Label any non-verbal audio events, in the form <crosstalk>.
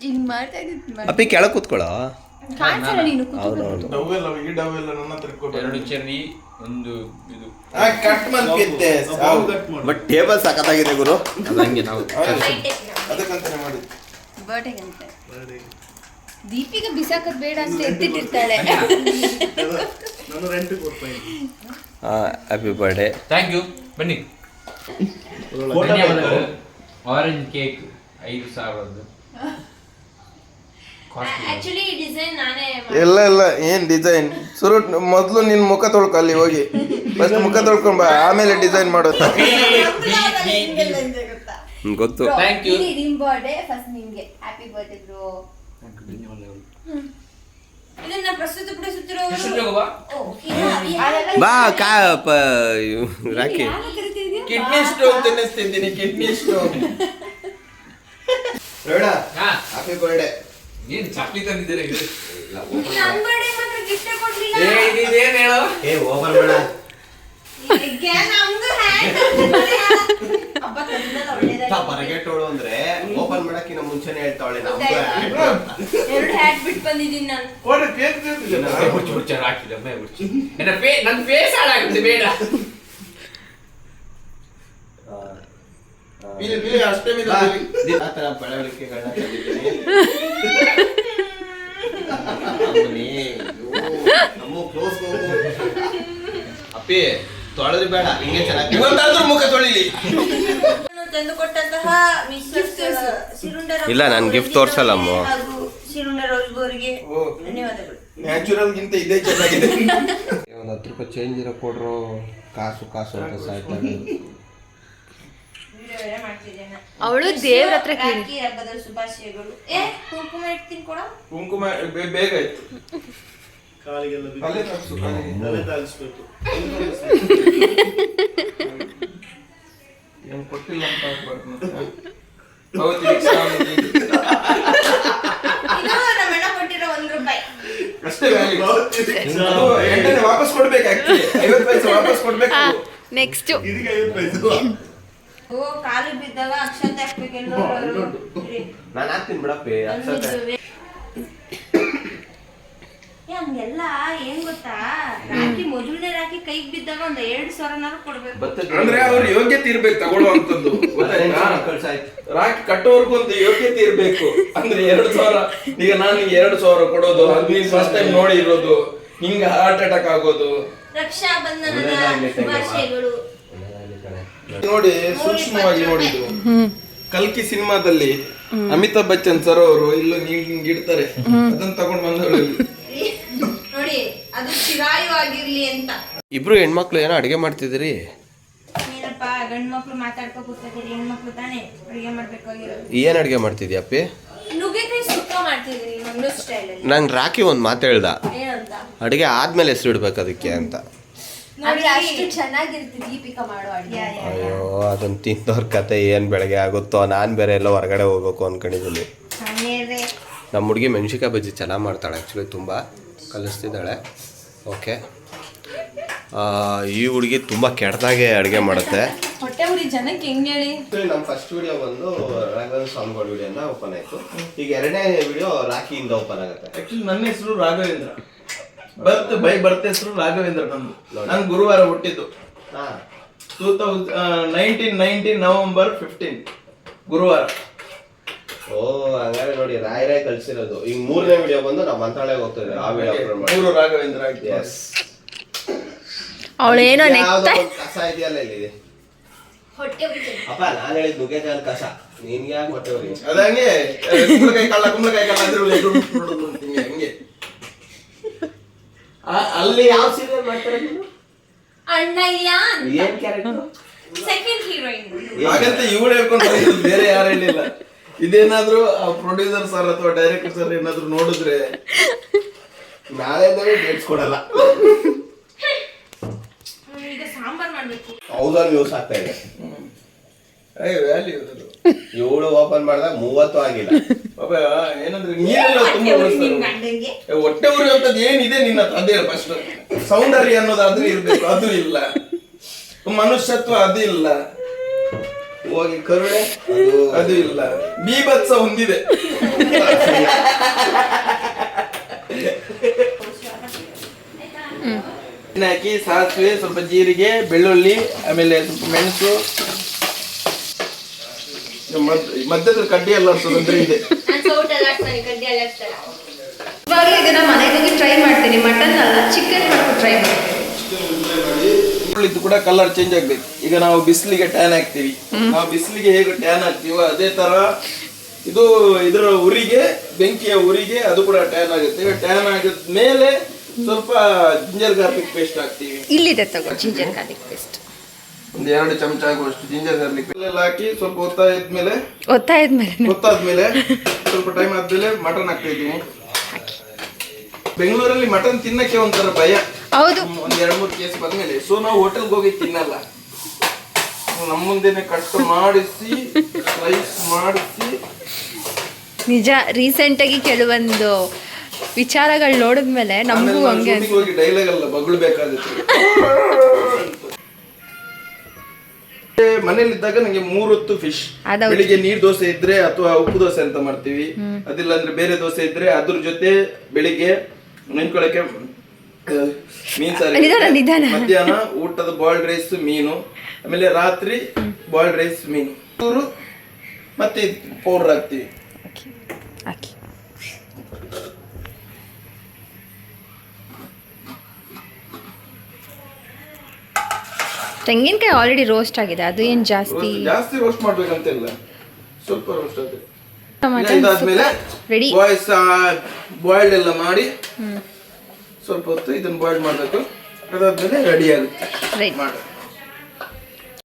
ಇಲ್ಲಿ ಮಾಡ್ತಾ ಇದ್ದೀನಿ ಅಪ್ಪಿ ಕೆಳಗೆ ಕೂತ್ಕೊಳ್ಳೋ ಕಾಣಿಸಲ್ಲ ನೀನು? ಹೌದೌದು ಡವ್ ಎಲ್ಲ ಈ ಡವ್ ಎಲ್ಲ ನನ್ನ ಹತ್ರ ಎರಡು ಚೆರ್ರಿ ಒಂದು ಇದು. ಆ, ಕಟ್ ಮಾಡ್ತಿದ್ದೆ ಬಟ್ ಟೇಬಲ್ ಸಖತ್ತಾಗಿದೆ ಗುರು. ಹಂಗೆ ನಾವು ಅದಕ್ಕಂತಾನೆ ಮಾಡಿದ್ದು ಬರ್ಡೇಗಂತೆ ದೀಪಿಗೆ ಬಿಸಾಕದ್ ಬೇಡ ಅಂತ ಎತ್ತಿಟ್ಟಿರ್ತಾಳೆ. ನಾನು ರೆಂಟ್ ಹ್ಯಾಪಿ ಬರ್ಡೇ ಥ್ಯಾಂಕ್ ಯು ಬನ್ನಿ. ಆರೆಂಜ್ ಕೇಕ್ ಐದು ಸಾವಿರದ್ದು. <laughs> ಇಲ್ಲ ಇಲ್ಲ ಏನ್ ಡಿಸೈನ್ ಶುರು ಮೊದ್ಲು ನಿನ್ ಮುಖ ತೊಳ್ಕೊ ಅಲ್ಲಿ ಹೋಗಿ. ಫಸ್ಟ್ ಮುಖ ತೊಳ್ಕೊಂಡ್ ಬಾ ಆಮೇಲೆ ಡಿಸೈನ್ ಮಾಡೋದು. ಗೊತ್ತು. <laughs> Thank you. ನಿಮ್ ಬರ್ಡೇ ಫಸ್ಟ್ ನಿಮ್ಗೆ. ಹ್ಯಾಪಿ ಬರ್ಡೇ ಬ್ರೋ ಇದನ್ನ ಪ್ರಸ್ತುತಪಡಿಸುತ್ತಿರೋ ಬಾ ಕಾ ರಾಕಿ ಕಿಡ್ನಿ ಸ್ಟೋನ್ ತಿನ್ನಿಸ್ತಿದ್ದೀನಿ ಕಿಡ್ನಿ ಸ್ಟೋನ್ ಬೇಡ ಹ್ಯಾಪಿ ಬರ್ಡೇ ಏನ್ ಚಾಕ್ಲಿ ತಂದಿದ್ದೀರಾ ಇದು? ನನ್ ಬರ್ಡೇ ಮಾತ್ರ ಗಿಫ್ಟ್ ಕೊಡ್ಲಿಲ್ಲ. ಏ ಇದೇನ್ ಹೇಳೋ? ಏ ಓವರ್ ಬೇಡ. ಈಗ ನಮ್ದು ಹ್ಯಾಂಡ್ ಹಬ್ಬ ತಂದಲ್ಲ ಒಳ್ಳೇದಾಗಿ ಬರಗೆಟ್ಟೋಳು ಅಂದ್ರೆ ಓಪನ್ ಮಾಡಕ್ಕಿಂತ ಮುಂಚೆನೆ ಹೇಳ್ತಾವಳೆ ಎರಡು ಹ್ಯಾಟ್ ಬಿಟ್ಟು ಬಂದಿದ್ದೀನಿ ನಾನು. ಕೊಡು ಕೇಕ್ ಮುಚ್ಚು ಮುಚ್ಚ ಹಾಕಿದ ಮುಚ್ಚು ನನ್ನ ಫೇ ನನ್ನ ಫೇಸ್ ಹಾಳಾಗುತ್ತೆ ಬೇಡ. ಅಷ್ಟೇ ಆ ಆತರ ಬೆಳವಣಿಗೆಗಳನ್ನ ತಂದಿದ್ದೀನಿ ನಮ್ಮ ಕ್ಲೋಸ್ ಅಪ್ಪಿ ತೊಳೆದ್ರಿ ಬೇಡ ಹಿಂಗೆ ಚೆನ್ನಾಗಿ ಇವತ್ತಾದ್ರೂ ಮುಖ ತೊಳಿಲಿ. ತಂದುಕೊಟ್ಟಂತಹ ಸಿರುಂಡರ ಇಲ್ಲ, ನಾನು ಗಿಫ್ಟ್ ತೋರ್ಸಲ್ಲ ಅಮ್ಮ. ಹಾಗೂ ಸಿರುಂಡರ ಅವರಿಗೆ ಓ. ಧನ್ಯವಾದಗಳು. ನ್ಯಾಚುರಲ್ ಗಿಂತ ಇದೇ ಚೆನ್ನಾಗಿದೆ. ಒಂದು ಹತ್ತು ರೂಪಾಯಿ ಚೇಂಜ್ ಇರೋ ಕೊಡ್ರು ಕಾಸು ಕಾಸು ಅಂತ ಸಾಯ್ತಾರೆ ಅವಳು ದೇವ್ರ ಹತ್ರ ಕೇಳಿ. ಹಬ್ಬದ ಶುಭಾಶಯಗಳು. ಏ ಕುಂಕುಮ ಇಡ್ತೀನಿ ಕೊಡ. ಕುಂಕುಮ ಬೇ- ಬೇಗ ಆಯ್ತು. ಅಲ್ಲೇ ತಗ್ಸು, ಕಾಲಿಗೆ. ಏನ್ ಕೊಟ್ಟಿಲ್ಲ ಅಂತ ಆಗ್ಬಾರ್ದು ಮತ್ತೆ. ಇದು ಕೊಟ್ಟಿರೋ ಒಂದ್ ರೂಪಾಯಿ. ಅಷ್ಟೇ value. ಅದು ಎಂಟನೇ ವಾಪಸ್ ಕೊಡ್ಬೇಕು actually. ಐವತ್ತು ಪೈಸೆ ವಾಪಸ್ ಕೊಡ್ಬೇಕು. ನೆಕ್ಸ್ಟ್ ಓ ಕಾಲು ಬಿದ್ದಾಗ ಅಕ್ಷತೆ ಹಾಕ್ಬೇಕೆಲ್ಲರೂ ನಾನು ಹಾಕ್ತೀನಿ ಬಿಡಪ್ಪಿ ಅಕ್ಷತೆ. ಏ ಹಂಗೆಲ್ಲ ಏನ್ ಗೊತ್ತಾ? ರಾಖಿ ಮೊದಲನೇ ರಾಖಿ ಕೈಗೆ ಬಿದ್ದಾಗ ಒಂದ್ ಎರಡ್ ಸಾವಿರನಾರು ಕೊಡ್ಬೇಕು. ಅಂದ್ರೆ ಅವ್ರ ಯೋಗ್ಯತೆ ಇರ್ಬೇಕು ತಗೊಳ್ಳುವಂತದ್ದು <laughs> ಗೊತ್ತಾಯ್ತಾ? ರಾಖಿ ಕಟ್ಟೋರ್ಗು ಒಂದು ಯೋಗ್ಯತೆ ಇರ್ಬೇಕು. ಅಂದ್ರೆ ಎರಡು ಸಾವಿರ ಈಗ ನಾನು ನಿಂಗೆ ಎರಡು ಸಾವಿರ ಕೊಡೋದು ಅದು ನೀನ್ ಫಸ್ಟ್ ಟೈಮ್ ನೋಡಿ ಇರೋದು ಹಿಂಗ ಹಾರ್ಟ್ ಅಟ್ಯಾಕ್ ಆಗೋದು. ರಕ್ಷಾ ಬಂಧನದ ಒಳ್ಳೆದಾಗ್ಲಿ ತಂಗಿ. ಶುಭಾಶಯಗಳು. ನೋಡಿ ಸೂಕ್ಷ್ಮವಾಗಿ ನೋಡಿದ್ದು. ಕಲ್ಕಿ ಸಿನಿಮಾದಲ್ಲಿ ಅಮಿತಾಬ್ ಬಚ್ಚನ್ ಸರ್ ಅವರು ಇಲ್ಲೂ ಹಿಂಗ್ ಇಡ್ತಾರೆ. ಅದನ್ನ ತಗೊಂಡ್ ಬಂದವಳು ಅದು ಚಿರಾಯು ಆಗಿರ್ಲಿ ಅಂತ. ಇಬ್ರು ಹೆಣ್ಮಕ್ಳು ಏನೋ ಅಡಿಗೆ ಮಾಡ್ತಿದ್ದೀರಿ? ಏನಪ್ಪ ಗಂಡ್ ಮಕ್ಳು ಮಾತಾಡ್ಕೋ ಕೂತಿದ್ದೀರಿ ಹೆಣ್ಮಕ್ಳು ತಾನೇ ಅಡುಗೆ ಮಾಡ್ಬೇಕಾಗಿರೋದು. ಏನ್ ಅಡಿಗೆ ಮಾಡ್ತಿದ್ಯಾ ಅಪ್ಪಿ? ನುಗ್ಗೆಕಾಯಿ ಸುಕ್ಕ ಮಾಡ್ತಿದ್ದೀರಿ ಮಂಗ್ಳೂರ್ ಸ್ಟೈಲ್ ಅಲ್ಲಿ ನಂಗೆ ರಾಕಿ ಒಂದು ಮಾತು ಹೇಳ್ದ. ಏನಂತ ಅಡಿಗೆ ಆದ್ಮೇಲೆ ಹೆಸರು ಇಡ್ಬೇಕು ಅದಕ್ಕೆ ಅಂತ. ಆದ್ರೆ ಅಷ್ಟು ಚೆನ್ನಾಗಿರುತ್ತೆ ದೀಪಿಕಾ ಮಾಡೋ ಅಡಿಗೆ. ಅಯ್ಯೋ ಅದನ್ನ ತಿಂದವ್ರ ಕತೆ ಏನ್ ಬೆಳಗ್ಗೆ ಆಗುತ್ತೋ ನಾನ್ ಬೇರೆ ಎಲ್ಲ ಹೊರಗಡೆ ಹೋಗ್ಬೇಕು ಅನ್ಕೊಂಡಿದ್ದೀನಿ. ನಮ್ಮ ಹುಡುಗಿ ಮೆಣಸಿಕಾಯಿ ಬಜ್ಜಿ ಚೆನ್ನಾಗಿ ಮಾಡ್ತಾಳೆ ಆ್ಯಕ್ಚುಲಿ ತುಂಬ. ಕಲಿಸ್ತಿದ್ದಾಳೆ. ಓಕೆ ಈ ಹುಡುಗಿ ತುಂಬ ಕೆಟ್ಟದಾಗೆ ಅಡುಗೆ ಮಾಡುತ್ತೆ. ಹೊಟ್ಟೆ ಉರಿ ಜನಕ್ಕೆ ಹೆಂಗ್ ಹೇಳಿ? ನಮ್ಮ ಫಸ್ಟ್ ವಿಡಿಯೋ ಬಂದು ರಾಘವೇಂದ್ರ ಸ್ವಾಮಿಗಳ ವಿಡಿಯೋನ ಓಪನ್ ಆಯಿತು. ಈಗ ಎರಡನೇ ವಿಡಿಯೋ ರಾಖಿಯಿಂದ ಓಪನ್ ಆಗುತ್ತೆ. ಆಕ್ಚುಲಿ ನನ್ನ ಹೆಸರು ರಾಘವೇಂದ್ರ. ಬರ್ತ್ ಬೈ ಬರ್ತ ಹೆಸರು ರಾಘವೇಂದ್ರ ನಂದು ನಾನು ಗುರುವಾರ ಹುಟ್ಟಿದ್ದು. ಹಾಂ. Two thousand nineteen nineteen November fifteen ಗುರುವಾರ. ಓ ಹಂಗಾರೆ ನೋಡಿ ರಾಯ್ ರಾಯ್ ಕಳ್ಸಿರೋದು. ಈಗ ಮೂರನೇ ವಿಡಿಯೋ ಬಂದು ನಾವು ಮಂತ್ರಾಲಯ ಹೋಗ್ತಿದ್ವಿ. ಆ ವಿಡಿಯೋ ಅಪ್ಲೋಡ್ ಮಾಡಿ. ಮೂರು ರಾಘವೇಂದ್ರ ಎಸ್ ಅವಳೇನೋ ಯಾವ್ದೋ ಒಂದ್ ಕಸ ಇದೆಯಲ್ಲ ಇಲ್ಲಿ? ಹೊಟ್ಟೆ ಅಪ್ಪ ನಾನು ಹೇಳಿದ್ ನುಗ್ಗೆಕಾಯಿ ಕಸ. ನಿನ್ಗೆ ಯಾಕೆ ಹೊಟ್ಟೆ ಉರಿ? ಅದಂಗೆ ಕುಂಬಳಕಾಯಿ ಕಳ್ಳ ಕುಂಬಳಕಾಯಿ ಕಳ್ಳ ಅಂದ್ರೆ ಎದುರು ಹಂಗೆ ಅಲ್ಲಿ ಯಾವ ಸೀರಿಯಲ್ ಮಾಡ್ತಾರೆ ನೀನು? ಅಣ್ಣಯ್ಯ ಏನ್ ಕ್ಯಾರೆಕ್ಟರ್ ಸೆಕೆಂಡ್ ಹೀರೋಯಿನ್ ಹಾಗಂತ ಇವಳು ಹೇಳ್ಕೊಂಡು ಬಂದಿದ್ದು ಬೇರೆ ಯಾರು ಹೇಳಿಲ್ಲ. ಇದೇನಾದ್ರೂ ಪ್ರೊಡ್ಯೂಸರ್ ಸರ್ ಅಥವಾ ಡೈರೆಕ್ಟರ್ ಸರ್ ಏನಾದ್ರು ನೋಡಿದ್ರೆ ನಾಳೆ ಡೇಟ್ಸ್ ಕೊಡಲ್ಲ. ಈಗ ಸಾಂಬಾರ್ ಮಾಡ್ಬೇಕು. ಹೌದಲ್ಲಿ ನ್ಯೂಸ್ ಆಗ್ತಾ ಇದೆ. ವ್ಯಾಲ್ಯೂ ಏಳು ಓಪನ್ ಮಾಡಿದಾಗ ಮೂವತ್ತು ಆಗಿಲ್ಲ. ಪಾಪ ಏನಂದ್ರೆ ನೀರೆಲ್ಲ ತುಂಬಾ ಉಳಿಸ್ತಾರೆ. ಹೊಟ್ಟೆ ಉರಿ ಅಂತದ್ ಏನಿದೆ ನಿನ್ನ ತಂದೆ ಅದೇ ಫಸ್ಟ್ ಸೌಂದರ್ಯ ಅನ್ನೋದಾದ್ರೂ ಇರ್ಬೇಕು ಅದು ಇಲ್ಲ. ಮನುಷ್ಯತ್ವ ಅದು ಇಲ್ಲ. ಹೋಗಿ ಕರುಣೆ? ಅದು ಇಲ್ಲ. ಬೀಭತ್ಸ ಹೊಂದಿದೆ. ಹಾಕಿ ಸಾಸಿವೆ ಸ್ವಲ್ಪ ಜೀರಿಗೆ ಬೆಳ್ಳುಳ್ಳಿ ಆಮೇಲೆ ಸ್ವಲ್ಪ ಮೆಣಸು. ಮಧ್ಯದ ಕಡ್ಡಿ ಎಲ್ಲ ಅಂದ್ರೆ ಇದೆ. ಇವಾಗ ಇದನ್ನ ಮನೆಗೆ ಟ್ರೈ ಮಾಡ್ತೀನಿ. ಮಟನ್ ಅಲ್ಲ ಚಿಕನ್ ಮಾಡ್ಕೊಂಡು ಟ್ರೈ ಮಾಡ್ತೀನಿ. ಇದು ಕೂಡ ಕಲರ್ ಚೇಂಜ್ ಆಗ್ಬೇಕು. ಈಗ ನಾವು ಬಿಸಿಲಿಗೆ ಟ್ಯಾನ್ ಹಾಕ್ತೀವಿ. ನಾವು ಬಿಸಿಲಿಗೆ ಹೇಗೆ ಟ್ಯಾನ್ ಹಾಕ್ತೀವೋ ಅದೇ ತರ ಇದು ಇದರ ಉರಿಗೆ ಬೆಂಕಿಯ ಉರಿಗೆ ಅದು ಕೂಡ ಟ್ಯಾನ್ ಆಗುತ್ತೆ. ಟ್ಯಾನ್ ಆಗಿದ ಮೇಲೆ ಸ್ವಲ್ಪ ಜಿಂಜರ್ ಗಾರ್ಲಿಕ್ ಪೇಸ್ಟ್ ಹಾಕ್ತೀವಿ. ಇಲ್ಲಿದೆ ತಗೋ ಜಿಂಜರ್ ಗಾರ್ಲಿಕ್ ಪೇಸ್ಟ್ ಒಂದು ಎರಡು ಚಮಚ ಆಗುವಷ್ಟು ಜಿಂಜರ್ ಗಾರ್ಲಿಕ್ ಎಲ್ಲ ಹಾಕಿ ಸ್ವಲ್ಪ ಒತ್ತಾಯಿದ್ಮೇಲೆ ಒತ್ತಾಯದ್ಮೇಲೆ ಗೊತ್ತಾದ್ಮೇಲೆ ಸ್ವಲ್ಪ ಟೈಮ್ ಆದ್ಮೇಲೆ ಮಟನ್ ಹಾಕ್ತಾ ಬೆಂಗಳೂರಲ್ಲಿ ಮಟನ್ ತಿನ್ನಕ್ಕೆ ಒಂಥರ ಭಯ. ಹೌದು. ಒಂದ್ ಎರಡ್ ಮೂರ್ ಕೇಸ್ ಬಂದ್ಮೇಲೆ. ಸೊ ನಾವು ಹೋಟೆಲ್ಗೆ ಹೋಗಿ ತಿನ್ನಲ್ಲ. ನಮ್ಮ ಮುಂದೆನೆ ಕಟ್ ಮಾಡಿಸಿ ಸ್ಲೈಸ್ ಮಾಡಿಸಿ. ನಿಜ ರೀಸೆಂಟ್ ಆಗಿ ಕೆಲವೊಂದು ವಿಚಾರಗಳು ನೋಡಿದ್ಮೇಲೆ ನಮಗೂ ಹಂಗೆ ಹೋಗಿ ಡೈಲಾಗ್ ಅಲ್ಲ ಬಗಳ್ಬೇಕಾಗುತ್ತೆ ಮನೇಲಿದ್ದಾಗ ನಂಗೆ ಮೂರೊತ್ತು ಫಿಶ್. ಬೆಳಿಗ್ಗೆ ನೀರ್ ದೋಸೆ ಇದ್ರೆ ಅಥವಾ ಉಪ್ಪು ದೋಸೆ ಅಂತ ಮಾಡ್ತೀವಿ. ಅದಿಲ್ಲ ಅಂದ್ರೆ ಬೇರೆ ದೋಸೆ ಇದ್ರೆ ಅದ್ರ ಜೊತೆ ಬೆಳಿಗ್ಗೆ ನೆನ್ಕೊಳಕ್ಕೆ ಮೀನ್ ಸಾರಿ. ಮಧ್ಯಾಹ್ನ ಊಟದ ಬಾಯ್ಲ್ಡ್ ರೈಸ್ ಮೀನು. ಆಮೇಲೆ ರಾತ್ರಿ ಬಾಯ್ಲ್ಡ್ ರೈಸ್ ಮೀನು. ಚೂರು ಮತ್ತೆ ಪೌಡರ್ ಹಾಕ್ತೀವಿ. ಹಾಕಿ. ತೆಂಗಿನಕಾಯಿ ಆಲ್ರೆಡಿ ರೋಸ್ಟ್ ಆಗಿದೆ ಅದು ಏನು ಜಾಸ್ತಿ? ಜಾಸ್ತಿ ರೋಸ್ಟ್ ಮಾಡ್ಬೇಕಂತಿಲ್ಲ. ಸ್ವಲ್ಪ ರೋಸ್ಟ್ ಆದ್ರೆ. ಟೊಮಾಟೊ ಇದಾದ್ಮೇಲೆ ರೆಡಿ ಬಾಯ್ಸ್ ಬಾಯ್ಲ್ಡ್ ಎಲ್ಲ ಮಾಡಿ ಸ್ವಲ್ಪ ಹೊತ್ತು ಇದನ್ನ ಬಾಯ್ಲ್ ಮಾಡಬೇಕು. ಅದಾದ್ಮೇಲೆ ರೆಡಿ ಆಗುತ್ತೆ. ಮಾಡಿ